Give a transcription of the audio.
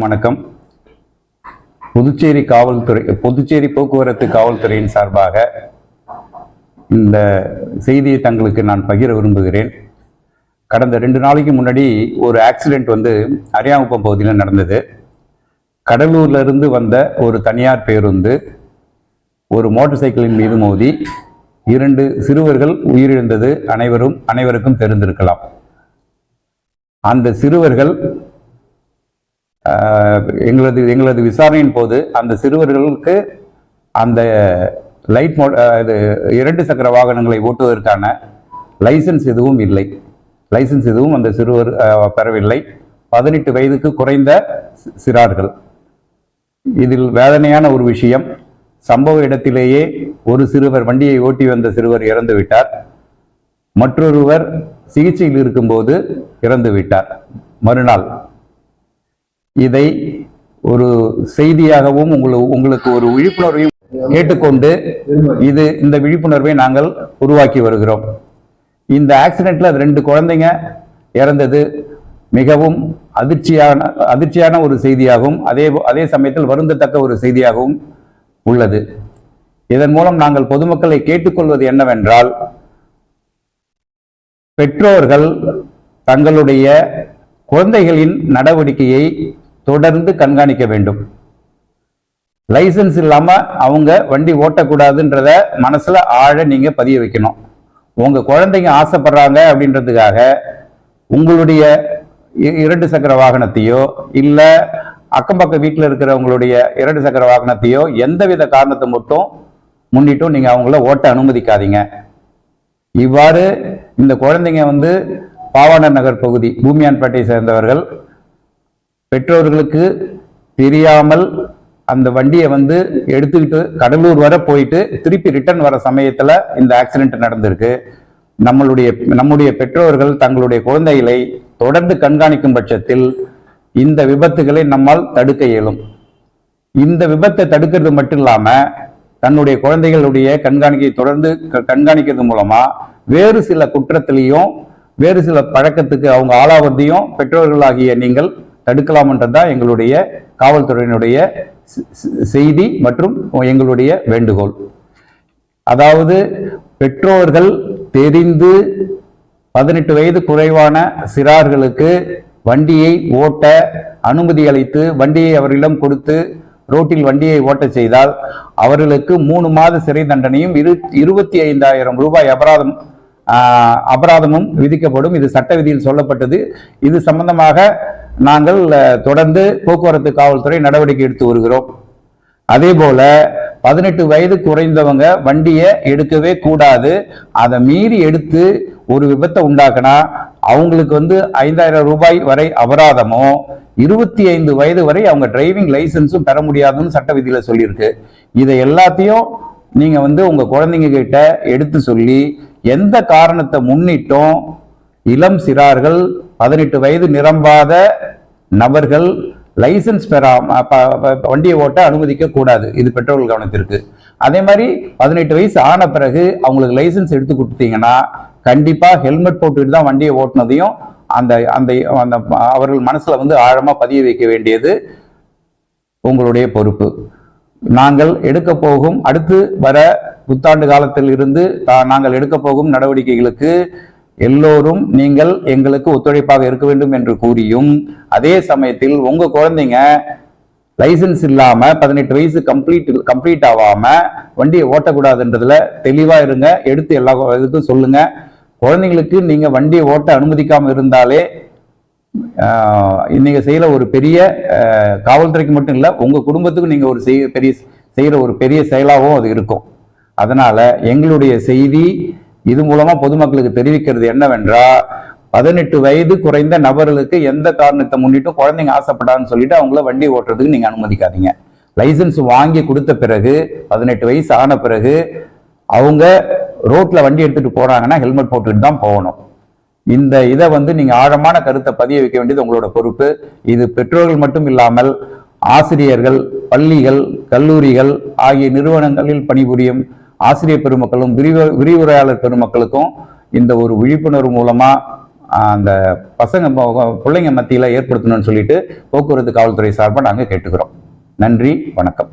வணக்கம். புதுச்சேரி காவல்துறை புதுச்சேரி போக்குவரத்து காவல்துறையின் சார்பாக இந்த செய்தியை தங்களுக்கு நான் பகிர விரும்புகிறேன். கடந்த ரெண்டு நாளைக்கு முன்னாடி ஒரு ஆக்சிடெண்ட் வந்து அரியாங்குப்பம் பகுதியில் நடந்தது. கடலூர்ல இருந்து வந்த ஒரு தனியார் பேருந்து ஒரு மோட்டார் சைக்கிளின் மீது மோதி இரண்டு சிறுவர்கள் உயிரிழந்தது. அனைவரும் அனைவருக்கும் தெரிந்திருக்கலாம். அந்த சிறுவர்கள் எங்களது எங்களது விசாரணையின் போது அந்த சிறுவர்களுக்கு அந்த லைட் மோ இது இரண்டு சக்கர வாகனங்களை ஓட்டுவதற்கான லைசன்ஸ் எதுவும் இல்லை. லைசன்ஸ் எதுவும் அந்த சிறுவர் பெறவில்லை. பதினெட்டு வயதுக்கு குறைந்த சிறார்கள். இதில் வேதனையான ஒரு விஷயம் சம்பவ இடத்திலேயே ஒரு சிறுவர் வண்டியை ஓட்டி வந்த சிறுவர் இறந்து விட்டார். மற்றொருவர் சிகிச்சையில் இருக்கும்போது இறந்து விட்டார். மறுநாள் இதை ஒரு செய்தியாகவும் உங்களுக்கு உங்களுக்கு ஒரு விழிப்புணர்வையும் கேட்டுக்கொண்டு இது இந்த விழிப்புணர்வை நாங்கள் உருவாக்கி வருகிறோம். இந்த ஆக்சிடென்ட்ல ரெண்டு குழந்தைங்க இறந்தது. மிகவும் அதிர்ச்சியான அதிர்ச்சியான ஒரு செய்தியாகவும் அதே அதே சமயத்தில் வருந்தத்தக்க ஒரு செய்தியாகவும் உள்ளது. இதன் மூலம் நாங்கள் பொதுமக்களை கேட்டுக்கொள்வது என்னவென்றால் பெற்றோர்கள் தங்களுடைய குழந்தைகளின் நடவடிக்கையை தொடர்ந்து கண்காணிக்க வேண்டும். லைசன்ஸ் இல்லாம அவங்க வண்டி ஓட்டக்கூடாதுன்றத மனசுல ஆழ நீங்க பதிய வைக்கணும். உங்க குழந்தைங்க ஆசைப்படுறாங்க அப்படின்றதுக்காக உங்களுடைய இ- இரண்டு சக்கர வாகனத்தையோ இல்ல அக்கம் பக்கம் வீட்டில் இருக்கிறவங்களுடைய இரண்டு சக்கர வாகனத்தையோ எந்தவித காரணத்தை மட்டும் முன்னிட்டும் நீங்கள் அவங்கள ஓட்ட அனுமதிக்காதீங்க. இவ்வாறு இந்த குழந்தைங்க வந்து பாவாணர் நகர் பகுதி பூமியான்பேட்டையை சேர்ந்தவர்கள் பெற்றோர்களுக்கு தெரியாமல் அந்த வண்டியை வந்து எடுத்துக்கிட்டு கடலூர் வரை போயிட்டு திருப்பி ரிட்டர்ன் வர சமயத்தில் இந்த ஆக்சிடென்ட் நடந்திருக்கு. நம்மளுடைய நம்முடைய பெற்றோர்கள் தங்களுடைய குழந்தைகளை தொடர்ந்து கண்காணிக்கும் பட்சத்தில் இந்த விபத்துகளை நம்மால் தடுக்க இயலும். இந்த விபத்தை தடுக்கிறது மட்டும் இல்லாமல் தன்னுடைய குழந்தைகளுடைய கண்காணிக்கை தொடர்ந்து க- கண்காணிக்கிறது மூலமா வேறு சில குற்றத்திலையும் வேறு சில பழக்கத்துக்கு அவங்க ஆளாவதையும் பெற்றோர்களாகிய நீங்கள் தடுக்கலாம்ன்றதுதான் எங்களுடைய காவல்துறையினுடைய செய்தி மற்றும் எங்களுடைய வேண்டுகோள். அதாவது பெற்றோர்கள் தெரிந்து பதினெட்டு வயது குறைவான சிறார்களுக்கு வண்டியை ஓட்ட அனுமதி அளித்து வண்டியை அவர்களிடம் கொடுத்து ரோட்டில் வண்டியை ஓட்டச் செய்தால் அவர்களுக்கு மூணு மாத சிறை தண்டனையும் இரு இருபத்தி ஐந்தாயிரம் ரூபாய் அபராதம் அபராதமும் விதிக்கப்படும். இது சட்ட விதியில் சொல்லப்பட்டது. இது சம்பந்தமாக நாங்கள் தொடர்ந்து போக்குவரத்து காவல்துறை நடவடிக்கை எடுத்து வருகிறோம். அதே போல பதினெட்டு வயது குறைந்தவங்க வண்டியை எடுக்கவே கூடாது. அதை மீறி எடுத்து ஒரு விபத்தை உண்டாக்குனா அவங்களுக்கு வந்து ஐந்தாயிரம் ரூபாய் வரை அபராதமும் இருபத்தி ஐந்து வயது வரை அவங்க டிரைவிங் லைசன்ஸும் பெற முடியாதுன்னு சட்ட விதியில் சொல்லியிருக்கு. இதை எல்லாத்தையும் நீங்கள் வந்து உங்கள் குழந்தைங்க கிட்ட எடுத்து சொல்லி எந்த காரணத்தை முன்னிட்டும் இளம் சிறார்கள் பதினெட்டு வயது நிரம்பாத நபர்கள் லைசன்ஸ் பெறாம ப- வண்டியை ஓட்ட அனுமதிக்க கூடாது. இது பெட்ரோல் கவனத்திற்கு. அதே மாதிரி பதினெட்டு வயசு ஆன பிறகு அவங்களுக்கு லைசன்ஸ் எடுத்து கொடுத்தீங்கன்னா கண்டிப்பாக ஹெல்மெட் போட்டுட்டு தான் வண்டியை ஓட்டுனதையும் அந்த அந்த அந்த அவர்கள் மனசில் வந்து ஆழமாக பதிய வைக்க வேண்டியது உங்களுடைய பொறுப்பு. நாங்கள் எடுக்க போகும் அடுத்து வர புத்தாண்டு காலத்தில் இருந்து தா- நாங்கள் எடுக்க போகும் நடவடிக்கைகளுக்கு எல்லோரும் நீங்கள் எங்களுக்கு ஒத்துழைப்பாக இருக்க வேண்டும் என்று கூறியும் அதே சமயத்தில் உங்க குழந்தைங்க லைசன்ஸ் இல்லாம பதினெட்டு வயசு கம்ப்ளீட் கம்ப்ளீட் ஆகாம வண்டியை ஓட்டக்கூடாதுன்றதுல தெளிவா இருங்க எடுத்து எல்லா இதுக்கும் சொல்லுங்க. குழந்தைங்களுக்கு நீங்க வண்டியை ஓட்ட அனுமதிக்காம இருந்தாலே ஆஹ் நீங்க செய்யற ஒரு பெரிய காவல்துறைக்கு மட்டும் இல்லை உங்க குடும்பத்துக்கும் நீங்க ஒரு செய்ய பெரிய செய்யற ஒரு பெரிய செயலாகவும் அது இருக்கும். அதனால எங்களுடைய செய்தி இது மூலமா பொதுமக்களுக்கு தெரிவிக்கிறது என்னவென்றால் பதினெட்டு வயது குறைந்த நபர்களுக்கு எந்த காரணத்தை முன்னிட்டும் குழந்தைங்க ஆசைப்படான்னு சொல்லிட்டு அவங்கள வண்டி ஓட்டுறதுக்கு நீங்க அனுமதிக்காதீங்க. லைசன்ஸ் வாங்கி கொடுத்த பிறகு பதினெட்டு வயசு ஆன பிறகு அவங்க ரோட்ல வண்டி எடுத்துட்டு போறாங்கன்னா ஹெல்மெட் போட்டுட்டு தான் போகணும். இந்த இதை வந்து நீங்க ஆழமான கருத்தை பதிய வைக்க வேண்டியது உங்களோட பொறுப்பு. இது பெற்றோர்கள் மட்டும் இல்லாமல் ஆசிரியர்கள் பள்ளிகள் கல்லூரிகள் ஆகிய நிறுவனங்களில் பணிபுரியும் ஆசிரியர் பெருமக்களும் விரிவு விரிவுரையாளர் பெருமக்களுக்கும் இந்த ஒரு விழிப்புணர்வு மூலமா அந்த பசங்க பிள்ளைங்க மத்தியில் ஏற்படுத்தணும்னு சொல்லிட்டு போக்குவரத்து காவல்துறை சார்பாக நாங்கள் கேட்டுக்கிறோம். நன்றி வணக்கம்.